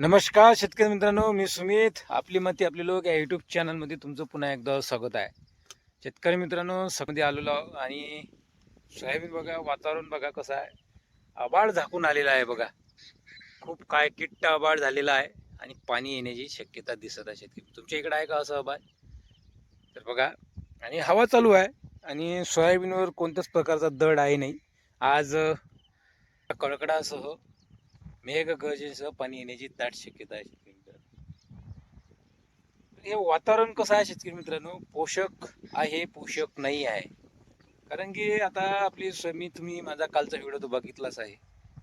नमस्कार शेतकरी मित्रांनो मी सुमित. आपली मती आपले लोक या यूट्यूब चॅनलमध्ये तुमचं पुन्हा एकदा स्वागत आहे. शेतकरी मित्रांनो समध्ये आलेलो आणि सोयाबीन बघा वातावरण बघा कसं आहे. आबाळ झाकून आलेला आहे बघा. खूप काय किट्ट आबाळ झालेला आहे आणि पाणी येण्याची शक्यता दिसत आहे शेतकरी तुमच्या इकडे आहे का असं आबाळ तर बघा आणि हवा चालू आहे आणि सोयाबीनवर कोणत्याच प्रकारचा दड आहे नाही. आज कडकडासह मेघगर्जनेसह गरजेसह पाणी येण्याची दाट शक्यता आहे शेतकरी मित्रांनो. हे वातावरण कसं आहे शेतकरी मित्रांनो? पोषक आहे पोषक नाही आहे. कारण की आता आपली सोय- मी तुम्ही माझा कालचा व्हिडिओ तो बघितलाच आहे.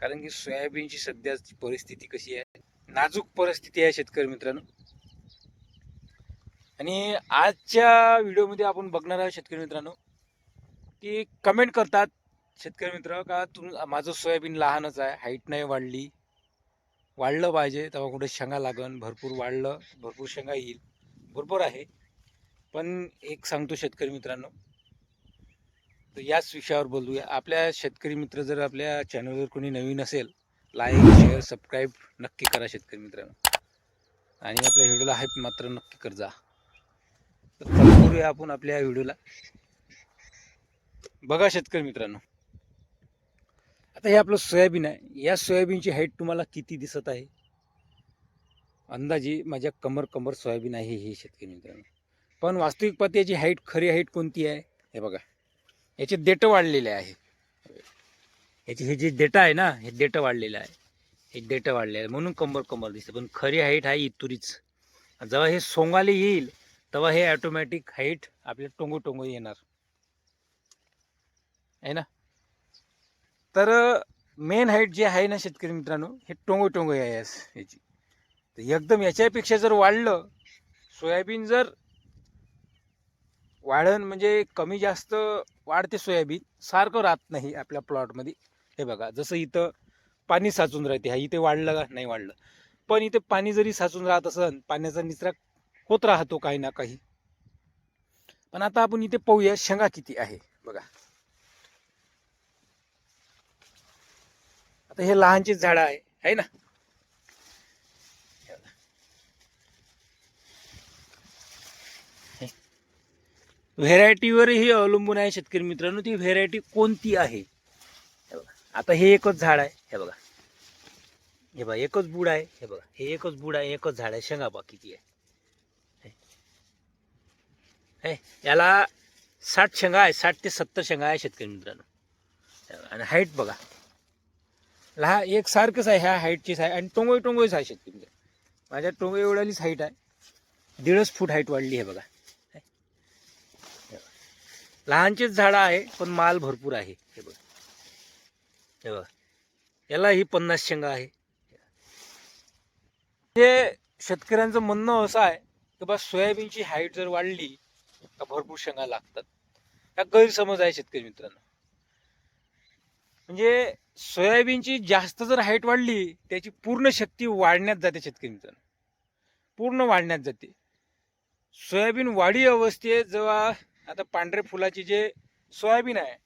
कारण की सोयाबीनची सध्याची परिस्थिती कशी आहे? नाजूक परिस्थिती आहे शेतकरी मित्रांनो. आणि आजच्या व्हिडिओमध्ये आपण बघणार आहोत शेतकरी मित्रांनो की कमेंट करतात शेतकरी मित्र का तुम माझं सोयाबीन लहानच आहे हाईट नाही वाढली. वाढलं पाहिजे तेव्हा कुठे शेंगा लागन भरपूर वाढलं भरपूर शेंगा येईल. भरपूर आहे. पण एक सांगतो शेतकरी मित्रांनो तर याच विषयावर बोलूया. आपल्या शेतकरी मित्र जर आपल्या चॅनलवर कोणी नवीन असेल लाईक शेअर सबस्क्राईब नक्की करा शेतकरी मित्रांनो. आणि आपल्या व्हिडिओला हाईप मात्र नक्की कर जा. तर करूया आपण आपल्या व्हिडिओला. बघा शेतकरी मित्रांनो आता हे आपलं सोयाबीन आहे. या सोयाबीनची हाईट तुम्हाला किती दिसत आहे? अंदाजे माझ्या कमर कमर सोयाबीन आहे हे शेतकरी मित्रांनो. पण वास्तविक पाहता याची हाईट खरी हाईट कोणती आहे? हे बघा. याचे देटं वाढलेले आहे. याचे हे जे देठ आहे ना हे देटं वाढलेलं आहे. हे देटं वाढले आहे. म्हणून कंबर कंबर दिसते. पण खरी हाईट आहे इतुरीच. जेव्हा हे सोंगाले येईल तेव्हा हे ॲटोमॅटिक हाईट आपल्या टोंगो टोंगो येणार. आहे ना? तर मेन हाईट जे आहे ना शेतकरी मित्रांनो हे टोंगो टोंगो आहे यास- याची. तर एकदम याच्यापेक्षा जर वाढलं सोयाबीन जर वाढण म्हणजे कमी जास्त वाढते सोयाबीन सारखं राहत नाही आपल्या प्लॉटमध्ये हे बघा जसं इथं पाणी साचून राहते हा इथे वाढलं का नाही वाढलं. पण इथे पाणी जरी साचून राहत असन पाण्याचा निचरा होत राहतो काही ना काही. पण आता आपण इथे पाहूया शेंगा किती आहे. बघा. आता हे लहानचे झाडं आहे है ना? व्हेरायटीवरही अवलंबून आहे शेतकरी मित्रांनो. ती व्हेरायटी कोणती आहे? बघा. आता हे एकच झाड आहे हे बघा. हे बघा एकच बुड आहे हे बघा. हे एकच बुड आहे एकच झाड आहे. शेंगा बा किती आहे. हे. याला साठ शेंगा आहे साठ ते सत्तर शेंगा आहे शेतकरी मित्रांनो. आणि हाईट बघा. लहा एक सारखंच आहे ह्या हाईटचीच आहे आणि टोंगोई टोंगोईच आहे शेतकरी माझ्या टोंगोई एवढ्यालीच हाईट आहे. दीडच फूट हाईट वाढली आहे बघा. हे. बघा. लहानचेच झाडं आहे पण माल भरपूर आहे. हे बघा. हे बघा. याला ही पन्नास शेंगा आहे. हे शेतकऱ्यांचं म्हणणं असं आहे की बा सोयाबीनची हाईट जर वाढली तर भरपूर शेंगा लागतात. हा गैरसमज आहे शेतकरी मित्रांनो. म्हणजे सोयाबीनची जास्त जर हाईट वाढली त्याची पूर्ण शक्ती वाढण्यात जाते शेतकरी मित्रांनो पूर्ण वाढण्यात जाते. सोयाबीन वाढी अवस्थेत जेव्हा आता पांढऱ्या फुलाची जे सोयाबीन आहे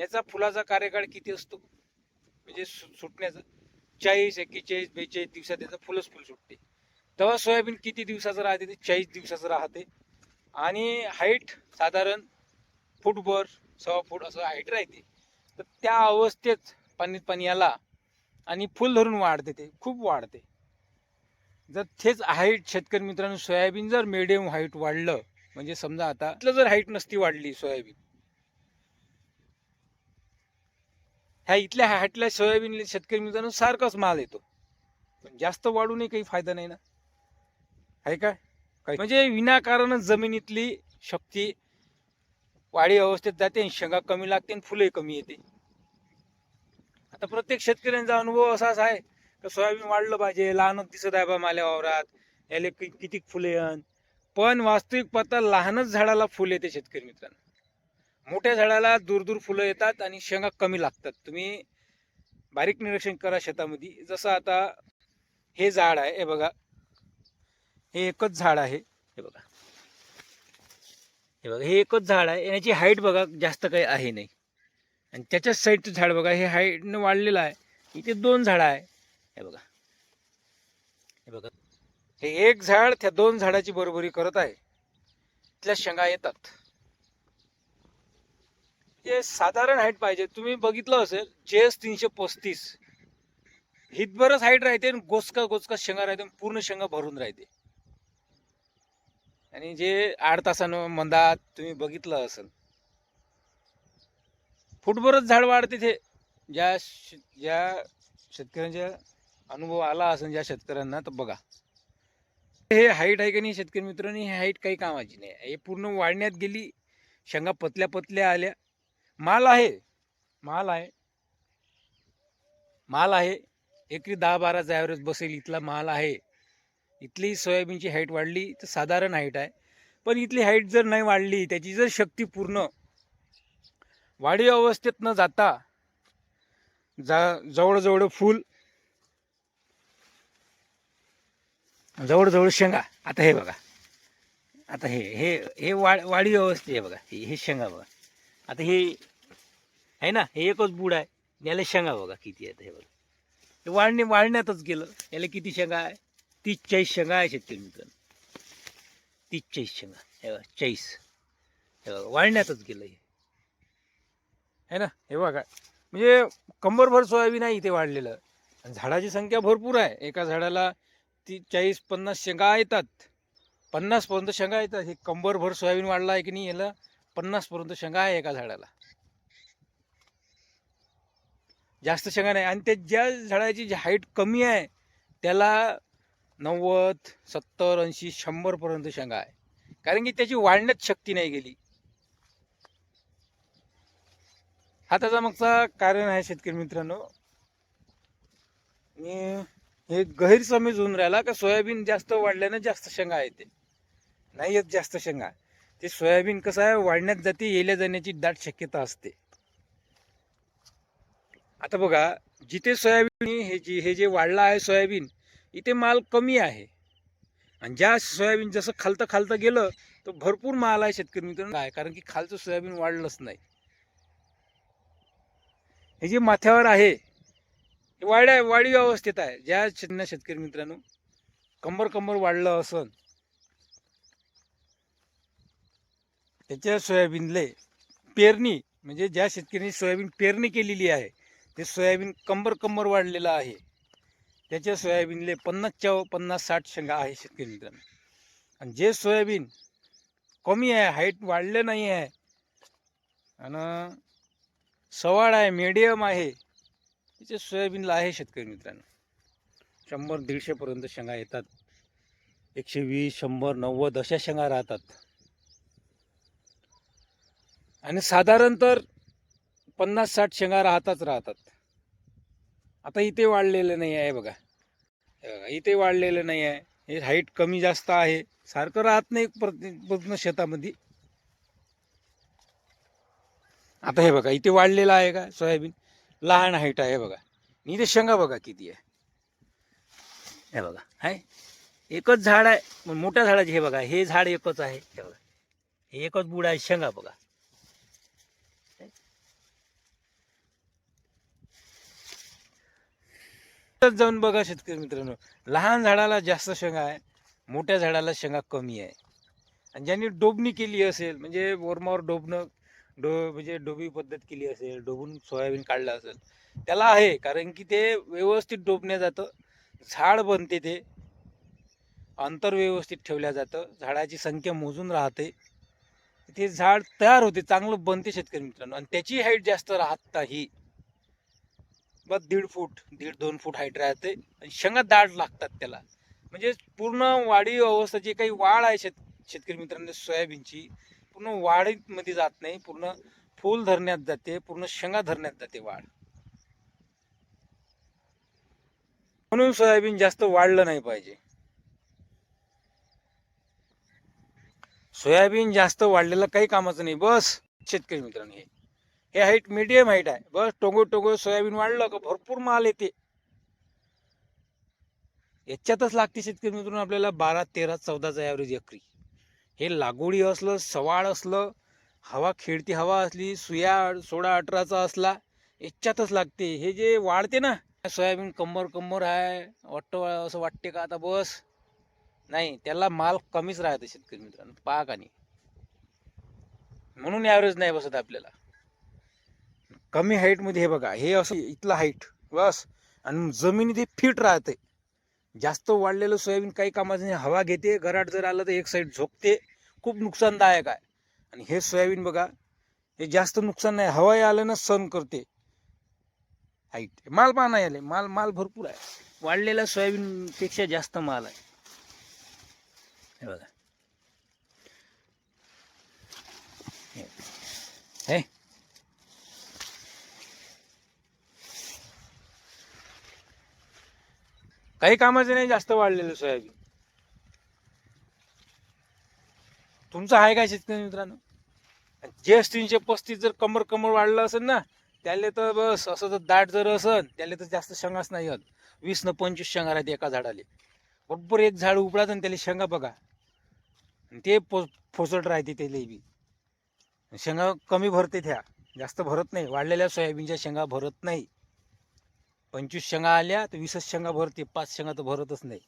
याचा फुलाचा कार्यकाळ किती असतो? म्हणजे सु- सुटण्याचा. चाळीस एक्केचाळीस बेचाळीस दिवसात त्याचं फुलच फुल सुटते. तेव्हा सोयाबीन किती दिवसाचं राहते ते चाळीस दिवसाचं राहते. आणि हाईट साधारण फूटभर सव्वा फूट असं हाईट राहते. तर त्या अवस्थेत पाणीत पाणी आला आणि फुल धरून वाढते ते खूप वाढते. जर तेच हाईट शेतकरी मित्रांनो सोयाबीन जर मिडियम हाईट वाढलं म्हणजे समजा आता इथलं जर हाईट नसती वाढली सोयाबीन. ह्या इथल्या हाईटला सोयाबीन शेतकरी मित्रांनो सारखाच माल येतो. पण जास्त वाढूनही काही फायदा नाही ना. आहे काय काही म्हणजे विनाकारणच जमिनीतली शक्ती वाढी अवस्थेत जाते आणि शेंगा कमी लागते आणि फुलंही कमी येते. आता प्रत्येक शेतकऱ्यांचा अनुभव असाच आहे का सोयाबीन वाढलं पाहिजे लहानच दिसत आहे बा माल्या वावरात याले कि- किती फुले येन पण वास्तविक पाहता लहानच झाडाला फुल येते शेतकरी मित्रांनो. मोठ्या झाडाला दूर दूर फुलं येतात आणि शेंगा कमी लागतात. तुम्ही बारीक निरीक्षण करा शेतामध्ये. जसं आता हे झाड आहे हे बघा. हे एकच झाड आहे हे बघा. हे बघा हे एकच झाड आहे. याची हाईट बघा जास्त काही आहे नाही. आणि त्याच्याच साईडचं झाड बघा हे हाईटनं वाढलेलं आहे. इथे दोन झाडं आहे. हे बघा. हे बघा. हे एक झाड त्या दोन झाडाची बरोबरी करत आहे. इथल्या शेंगा येतात. हे साधारण हाईट पाहिजे. तुम्ही बघितलं असेल जेएस तीनशे पस्तीस. हितभरच हाईट राहते आणि गोचका गोचका शेंगा राहते आणि पूर्ण शेंगा भरून राहते. आणि जे आठ तासानं मंदात तुम्ही बघितलं असेल. फुटभरच झाड वाढते ते. ज्या श- ज्या शेतकऱ्यांच्या अनुभव आला असेल ज्या शेतकऱ्यांना तर बघा. हे हाईट आहे का नाही शेतकरी मित्रांनी? हे हाईट काही कामाची नाही. हे पूर्ण वाढण्यात गेली. शेंगा पतल्या पतल्या आल्या. माल आहे. माल आहे. माल आहे. एकरी दहा बाराचा ॲव्हरेज बसेल. इथला माल आहे. इथली सोयाबीनची हाईट वाढली तर साधारण हाईट आहे. पण इथली हाईट जर नाही वाढली त्याची जर शक्ती पूर्ण वाढीव अवस्थेत न जाता जा जवळजवळ फूल जवळजवळ शेंगा. आता हे बघा. आता हे हे हे वाढ वाढीव अवस्थे आहे बघा. हे हे शेंगा बघा. आता हे आहे ना हे एकच बुड आहे. याला शेंगा बघा किती आहेत हे बघा. हे वाढणे वाढण्यातच गेलं. याला किती शेंगा आहे? तीस चाळीस शेंगा आहे शेतकरी मित्रांनो तीस चाळीस शेंगा. हे बघा चाळीस. हे बघा वाढण्यातच गेलं हे. है ना? हे बघा म्हणजे कंबरभर सोयाबीन आहे इथे वाढलेलं. आणि झाडाची संख्या भरपूर आहे. एका झाडाला ती चाळीस पन्नास शेंगा येतात. पन्नासपर्यंत शेंगा येतात. हे कंबरभर सोयाबीन वाढला आहे की नाही याला? पन्नासपर्यंत शेंगा आहे एका झाडाला. जास्त शेंगा नाही. आणि त्या ज्या झाडाची जी हाईट कमी आहे त्याला नव्वद सत्तर ऐंशी शंभरपर्यंत शेंगा आहे. कारण की त्याची वाढण्यात शक्ती नाही गेली. हा त्याचा मागचा कारण आहे शेतकरी मित्रांनो. मी हे गैरसमज होऊन राहिला का सोयाबीन जास्त वाढल्यानं जास्त शेंगा येते नाही येत जास्त शेंगा. ते सोयाबीन कसं आहे वाढण्यात जाते येल्या जाण्याची दाट शक्यता असते. आता बघा जिथे सोयाबीन हे जी हे जे वाढलं आहे सोयाबीन इथे माल कमी आहे. आणि ज्या सोयाबीन जसं खालतं खालतं गेलं तर भरपूर माल आहे शेतकरी मित्रांनो. आहे कारण की खालचं सोयाबीन वाढलंच नाही. हे जे माथ्यावर आहे हे वाड्या वाढीव अवस्थेत आहे. ज्या शेतना शेतकरी मित्रांनो कंबर कंबर वाढलं असन त्याच्या सोयाबीनले पेरणी म्हणजे ज्या शेतकऱ्यांनी सोयाबीन पेरणी केलेली आहे ते सोयाबीन कंबर कंबर वाढलेलं आहे. त्याच्या सोयाबीनले पन्नासच्या पन्नास साठ शेंगा आहे शेतकरी मित्रांनो. आणि जे सोयाबीन कमी आहे हाईट वाढलं नाही आहे आणि सवाळ आहे मीडियम आहे त्याचे सोयाबीनला आहे शेतकरी मित्रांनो. शंभर दीडशेपर्यंत शेंगा येतात. एकशे वीस शंभर नव्वद अशा शेंगा राहतात. आणि साधारण तर पन्नास साठ शेंगा राहताच राहतात. आता इथे वाढलेलं नाही आहे बघा. इथे वाढलेलं नाही आहे. हे हाईट कमी जास्त आहे. सारखं राहत नाही प्रति पूर्ण शेतामध्ये. आता हे बघा इथे वाढलेलं आहे का सोयाबीन? लहान हाईट आहे बघा. इथे शेंगा बघा किती आहे. हे बघा आहे एकच झाड आहे पण मोठ्या झाडाचे हे बघा हे झाड एकच आहे हे बघा. हे एकच बुड आहे शेंगा बघा. जाऊन बघा शेतकरी मित्रांनो. लहान झाडाला जास्त शेंगा आहे मोठ्या झाडाला शेंगा कमी आहे. आणि ज्यांनी डोबणी केली असेल म्हणजे वरमावर डोबणं डो म्हणजे डोबी पद्धत केली असेल डोबून सोयाबीन काढलं असेल त्याला आहे. कारण की ते व्यवस्थित डोबण्या जातं झाड बनते ते अंतर व्यवस्थित ठेवल्या जातं झाडाची संख्या मोजून राहते. ते झाड तयार होते चांगलं बनते शेतकरी मित्रांनो. आणि त्याची हाईट जास्त राहत नाही. बस दीड फूट दीड दोन फूट हाईट राहते. आणि शेंगा दाट लागतात त्याला. म्हणजे पूर्ण वाढी अवस्था जी काही वाढ आहे शेत शेतकरी मित्रांनो सोयाबीनची पूर्ण वाढीमध्ये जात नाही. पूर्ण फूल धरण्यात जाते पूर्ण शेंगा धरण्यात जाते वाढ. म्हणून सोयाबीन जास्त वाढलं नाही पाहिजे. सोयाबीन जास्त वाढलेलं काही कामाचं नाही. बस शेतकरी मित्रांनो हे. हे हाईट मीडियम हाईट आहे. बस टोंगो टोंगो सोयाबीन वाढलं का भरपूर माल येते. याच्यातच लागते शेतकरी मित्रांनो आपल्याला बारा तेरा चौदाचा ॲव्हरेज एकरी. हे लागोडी असलं सवाळ असलं हवा खेळती हवा असली सुया सोळा अठराचा असला याच्यातच लागते. हे जे वाढते ना सोयाबीन कंबर कंबर आहे वाटतं असं वाटते का आता बस? नाही त्याला माल कमीच राहते शेतकरी मित्रांनो पाक आणि म्हणून ॲव्हरेज नाही बसत आपल्याला. कमी हाईटमध्ये हे बघा हे असं इथलं हाईट बस. आणि जमिनी ते फिट राहते जास्त वाढलेलं सोयाबीन काही कामाचं नाही. हवा घेते गराट जर आलं तर एक साईड झोपते. खूप नुकसानदायक आहे. आणि हे सोयाबीन बघा हे जास्त नुकसान नाही. हवा आलं ना सण करते. हाईट माल पहा नाही आले माल माल भरपूर आहे. वाढलेला सोयाबीनपेक्षा जास्त माल आहे. हे बघा. हे. काही कामाचं नाही जास्त वाढलेलं सोयाबीन. तुमचं आहे काय शेतकरी मित्रांनो? जे तीनशे पस्तीस जर कमर कमर वाढलं असेल ना त्याले तर बस असं जर दाट जर असेल त्याले तर जास्त शेंगाच नाही होत. वीस न पंचवीस शेंगा राहते एका झाडाले. बरोबर एक झाड उपडाचं आणि त्याला शेंगा बघा. आणि ते पो फोसट राहते त्याला बी. शेंगा कमी भरते त्या. जास्त भरत नाही. वाढलेल्या सोयाबीनच्या शेंगा भरत नाही. पंचवीस शेंगा आल्या तर वीसच शेंगा भरते पाच शेंगा तर भरतच नाही.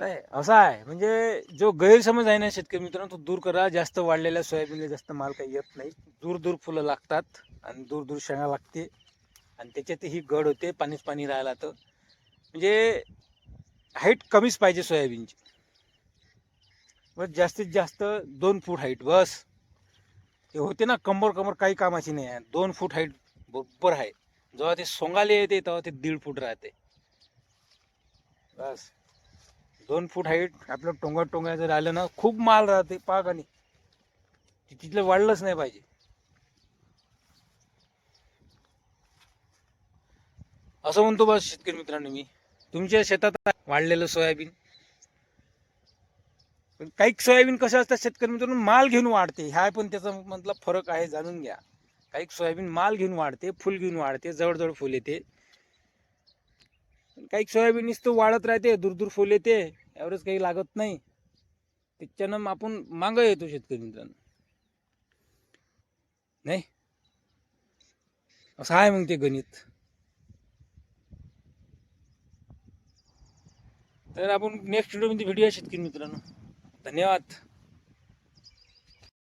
काय असं आहे. म्हणजे जो गैरसमज आहे ना शेतकरी मित्रांनो तो दूर करा. जास्त वाढलेल्या सोयाबीनला जास्त माल काही येत नाही. दूर दूर फुलं लागतात आणि दूर दूर शेंगा लागते. आणि त्याच्यात ही गड होते पाणीच पाणी राहिला तर. म्हणजे हाईट कमीच पाहिजे सोयाबीनची. बस जास्तीत जास्त दोन फूट हाईट बस. ते होते ना कंबर कंबर काही कामाची नाही आहे. दोन फूट हाईट बरोबर आहे. जेव्हा ते सोंगाले येते तेव्हा ते दीड फूट राहते. बस. दोन फूट हाईट आपलं टोंगा टोंगा जर आलं ना खूप माल राहते पाक आणि तिथलं वाढलंच नाही पाहिजे. असं म्हणतो बस शेतकरी मित्रांनो मी. तुमच्या शेतात वाढलेलं सोयाबीन. काही सोयाबीन कसं असतात शेतकरी मित्रांनो माल घेऊन वाढते. ह्या पण त्याचा मधला फरक आहे जाणून घ्या. काही सोयाबीन माल घेऊन वाढते फुल घेऊन वाढते जवळजवळ फुल येते. काही सोयाबीन नुसतं वाढत राहते दूर दूर फुल येते ॲव्हरेज काही लागत नाही. त्याच्यानं आपण मागं येतो शेतकरी मित्रांनो. नाही? असं आहे मग ते गणित. तर आपण नेक्स्ट व्हिडिओमध्ये भेटूया शेतकरी मित्रांनो. धन्यवाद